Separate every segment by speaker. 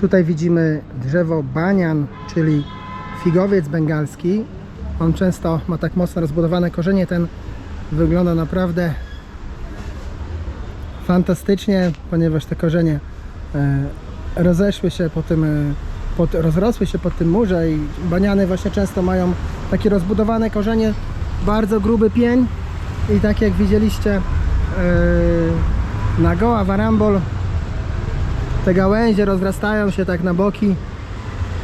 Speaker 1: Tutaj widzimy drzewo banian, czyli figowiec bengalski. On często ma tak mocno rozbudowane korzenie. Ten wygląda naprawdę fantastycznie, ponieważ te korzenie e, rozeszły się po tym, e, pod, rozrosły się pod tym murze i baniany właśnie często mają takie rozbudowane korzenie, bardzo gruby pień i tak jak widzieliście e, na Goa Warambol te gałęzie rozrastają się tak na boki.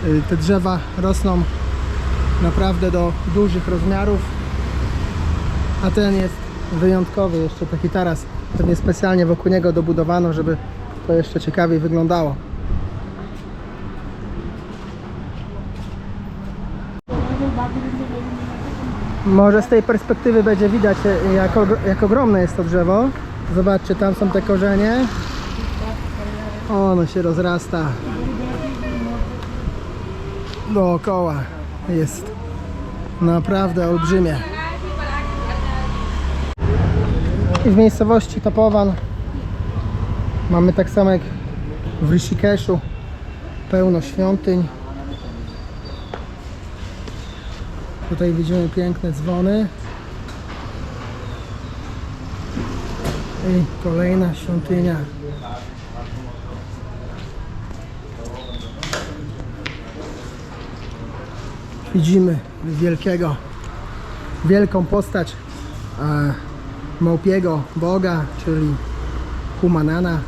Speaker 1: Y, te drzewa rosną naprawdę do dużych rozmiarów. A ten jest wyjątkowy jeszcze taki taras. Pewnie specjalnie wokół niego dobudowano żeby to jeszcze ciekawiej wyglądało. Może z tej perspektywy będzie widać jak, og- jak ogromne jest to drzewo. Zobaczcie tam są te korzenie ono się rozrasta. Dookoła jest naprawdę olbrzymie. I w miejscowości Topowan mamy tak samo jak w Rishikeshu pełno świątyń. Tutaj widzimy piękne dzwony. I kolejna świątynia widzimy wielkiego, wielką postać e, małpiego boga, czyli Humanana.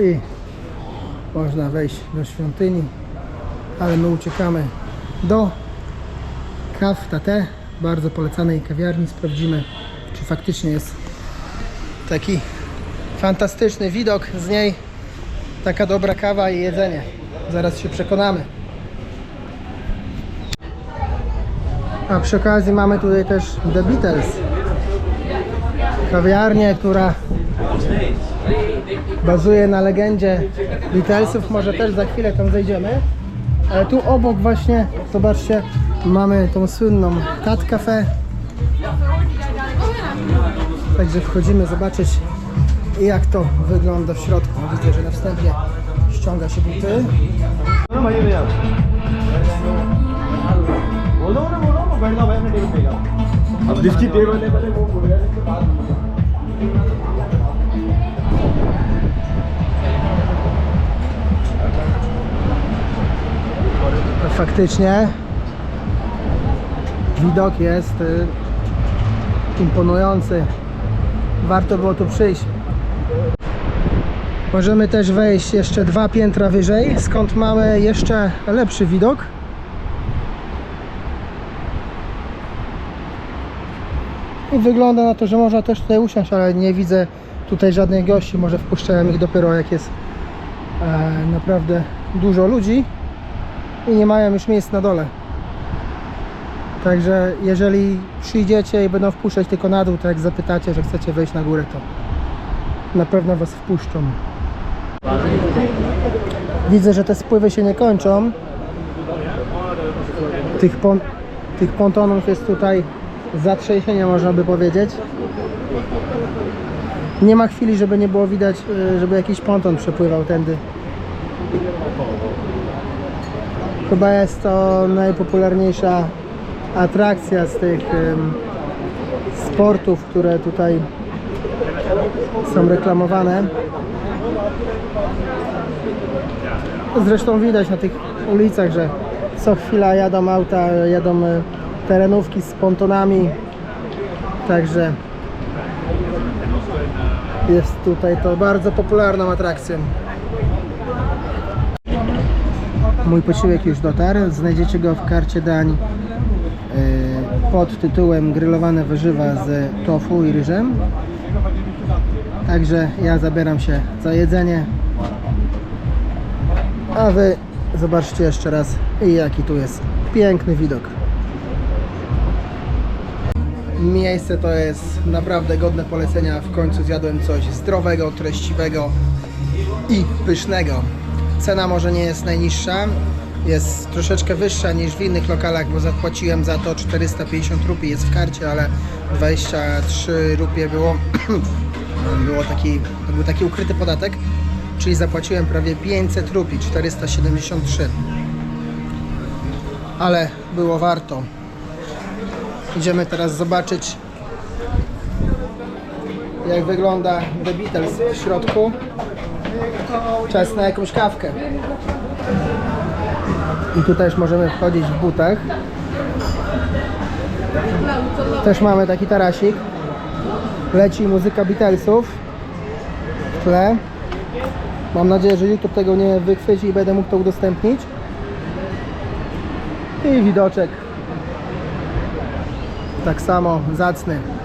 Speaker 1: I można wejść do świątyni, ale my uciekamy do kaw Tate, bardzo polecanej kawiarni. Sprawdzimy, czy faktycznie jest taki fantastyczny widok z niej, taka dobra kawa i jedzenie. Zaraz się przekonamy. A przy okazji mamy tutaj też The Beatles. Kawiarnię, która bazuje na legendzie Beatlesów. Może też za chwilę tam zejdziemy. Ale tu obok właśnie, zobaczcie, mamy tą słynną Cat Cafe. Także wchodzimy zobaczyć jak to wygląda w środku. Widzę, że na wstępie ściąga się buty.
Speaker 2: बोलो ना बोलो मैं बैठ जाओ भाई अपने टेबल पे जाओ अब जिसकी टेबल है पहले वो बोलेगा इसके बाद
Speaker 1: Faktycznie widok jest y, imponujący. Warto było tu przyjść. Możemy też wejść jeszcze dwa piętra wyżej, skąd mamy jeszcze lepszy widok. I wygląda na to, że można też tutaj usiąść, ale nie widzę tutaj żadnych gości. Może wpuszczają ich dopiero jak jest e, naprawdę dużo ludzi i nie mają już miejsc na dole. Także jeżeli przyjdziecie i będą wpuszczać tylko na dół, to jak zapytacie, że chcecie wejść na górę, to na pewno was wpuszczą. Widzę, że te spływy się nie kończą. Tych, pon tych pontonów jest tutaj zatrzęsienie, można by powiedzieć. Nie ma chwili, żeby nie było widać, y, żeby jakiś ponton przepływał tędy. Chyba jest to najpopularniejsza atrakcja z tych sportów, które tutaj są reklamowane. Zresztą widać na tych ulicach, że co chwila jadą auta, jadą e, terenówki z pontonami. Także jest tutaj to bardzo popularną atrakcją. Mój posiłek już dotarł. Znajdziecie go w karcie dań e, pod tytułem Grillowane warzywa z tofu i ryżem. Także ja zabieram się za jedzenie. A wy zobaczcie jeszcze raz jaki tu jest piękny widok. Miejsce to jest naprawdę godne polecenia. W końcu zjadłem coś zdrowego, treściwego i pysznego. Cena może nie jest najniższa, jest troszeczkę wyższa niż w innych lokalach, bo zapłaciłem za to 450 rupii, jest w karcie, ale 23 rupie było, było taki, był taki ukryty podatek. czyli zapłaciłem prawie 500 rupii, 473. Ale było warto. Idziemy teraz zobaczyć jak wygląda The Beatles w środku. Czas na jakąś kawkę. I tu też możemy wchodzić w butach. Też mamy taki tarasik. Leci muzyka Beatlesów w tle. Mam nadzieję, że YouTube tego nie wychwyci i będę mógł to udostępnić. I widoczek. Tak samo zacny.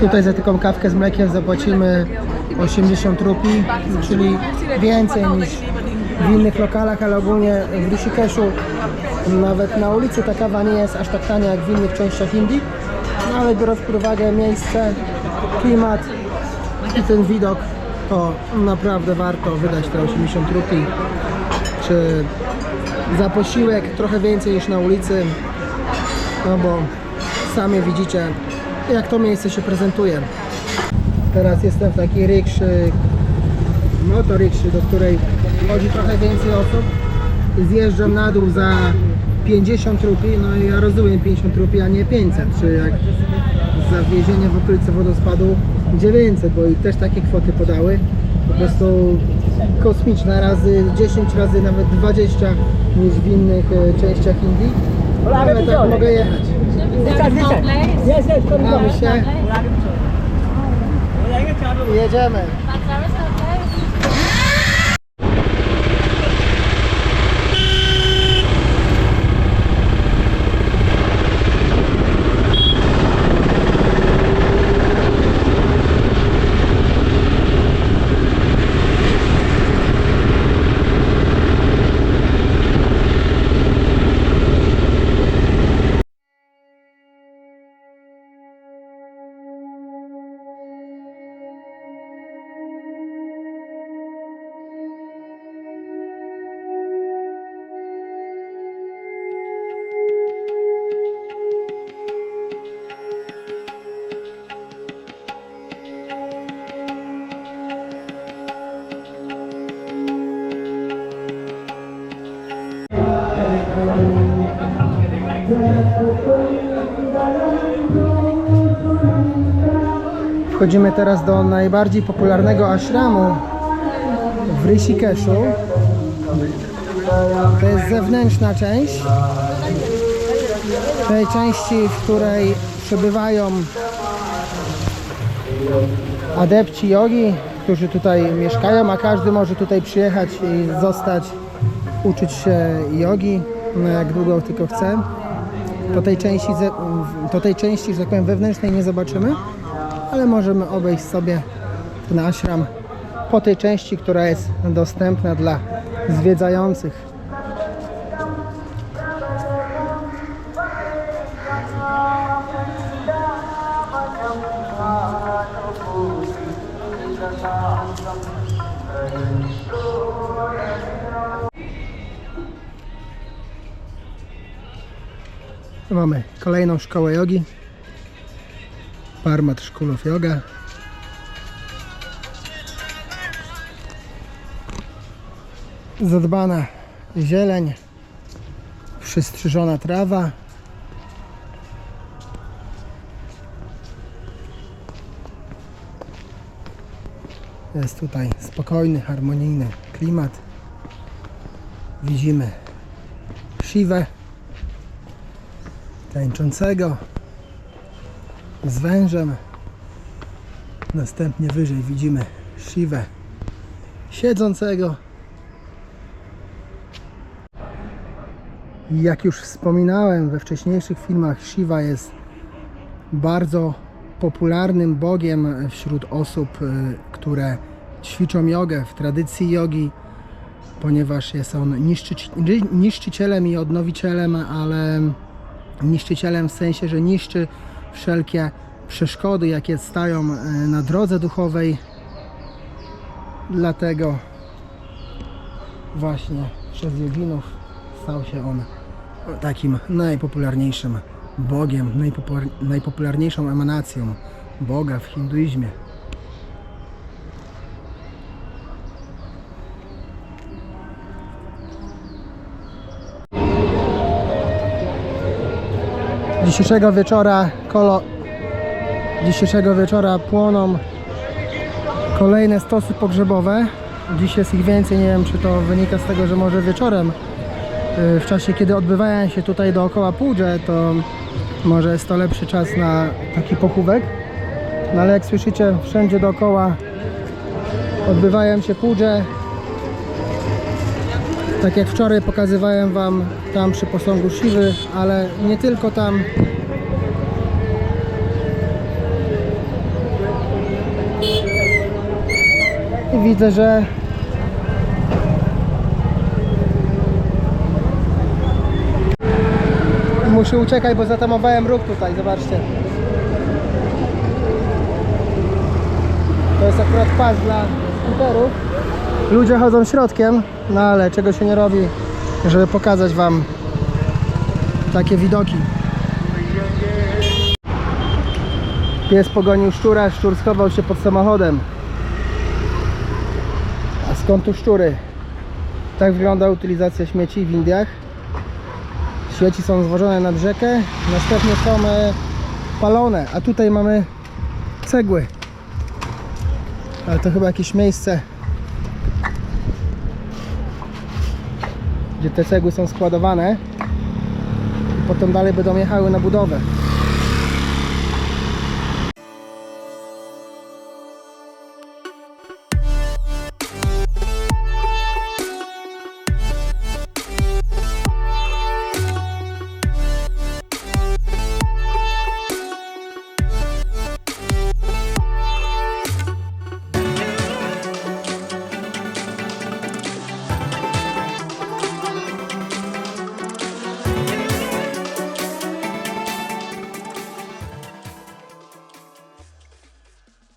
Speaker 1: Tutaj za taką kawkę z mlekiem zapłacimy 80 rupii, czyli więcej niż w innych lokalach, ale ogólnie w Rishikeshu nawet na ulicy ta kawa nie jest aż tak tania jak w innych częściach Indii, no ale biorąc pod uwagę miejsce, klimat i ten widok, to naprawdę warto wydać te 80 rupii, czy za posiłek trochę więcej niż na ulicy, no bo sami widzicie jak to miejsce się prezentuje. Teraz jestem w takiej rikszy, motorikszy, do której chodzi trochę więcej osób. Zjeżdżam na dół za 50 rupii, no i ja rozumiem 50 rupii, a nie 500, czy jak za wiezienie w okolicy wodospadu 900, bo i też takie kwoty podały. Po prostu kosmiczne, razy 10 razy nawet 20 niż w innych e, częściach Indii. Ale tak mogę jechać. Mamy się. Jedziemy. Wchodzimy teraz do najbardziej popularnego ashramu w Rishikeshu. To jest zewnętrzna część. Tej części, w której przebywają adepci jogi, którzy tutaj mieszkają, a każdy może tutaj przyjechać i zostać, uczyć się jogi, no jak długo tylko chce. To tej części, to tej części, że tak powiem, wewnętrznej nie zobaczymy, ale możemy obejść sobie ten ashram po tej części, która jest dostępna dla zwiedzających. Mamy kolejną szkołę jogi. Parmat School of Yoga. Zadbana zieleń, przystrzyżona trawa. Jest tutaj spokojny, harmonijny klimat. Widzimy siwę tańczącego z wężem. Następnie wyżej widzimy Siwę siedzącego. Jak już wspominałem we wcześniejszych filmach, Shiva jest bardzo popularnym bogiem wśród osób, y, które ćwiczą jogę w tradycji jogi, ponieważ jest on niszczyci- niszczycielem i odnowicielem, ale niszczycielem w sensie, że niszczy wszelkie przeszkody, jakie stają e, na drodze duchowej. Dlatego właśnie przez joginów stał się on takim najpopularniejszym bogiem, najpopular- najpopularniejszą emanacją Boga w hinduizmie. Dzisiejszego wieczora kolo dzisiejszego wieczora płoną kolejne stosy pogrzebowe. Dziś jest ich więcej, nie wiem czy to wynika z tego, że może wieczorem y, w czasie kiedy odbywają się tutaj dookoła półże, to może jest to lepszy czas na taki pochówek. No ale jak słyszycie, wszędzie dookoła odbywają się półże. Tak jak wczoraj pokazywałem Wam tam przy posągu Siwy, ale nie tylko tam. I widzę, że muszę uciekać, bo zatamowałem róg tutaj, zobaczcie. To jest akurat pas dla skuterów. Ludzie chodzą środkiem, no ale czego się nie robi, żeby pokazać Wam takie widoki. Pies pogonił szczura, szczur schował się pod samochodem. A skąd tu szczury? Tak wygląda utylizacja śmieci w Indiach. Śmieci są zwożone nad rzekę, następnie są e, palone, a tutaj mamy cegły. Ale to chyba jakieś miejsce, gdzie te cegły są składowane i potem dalej będą jechały na budowę.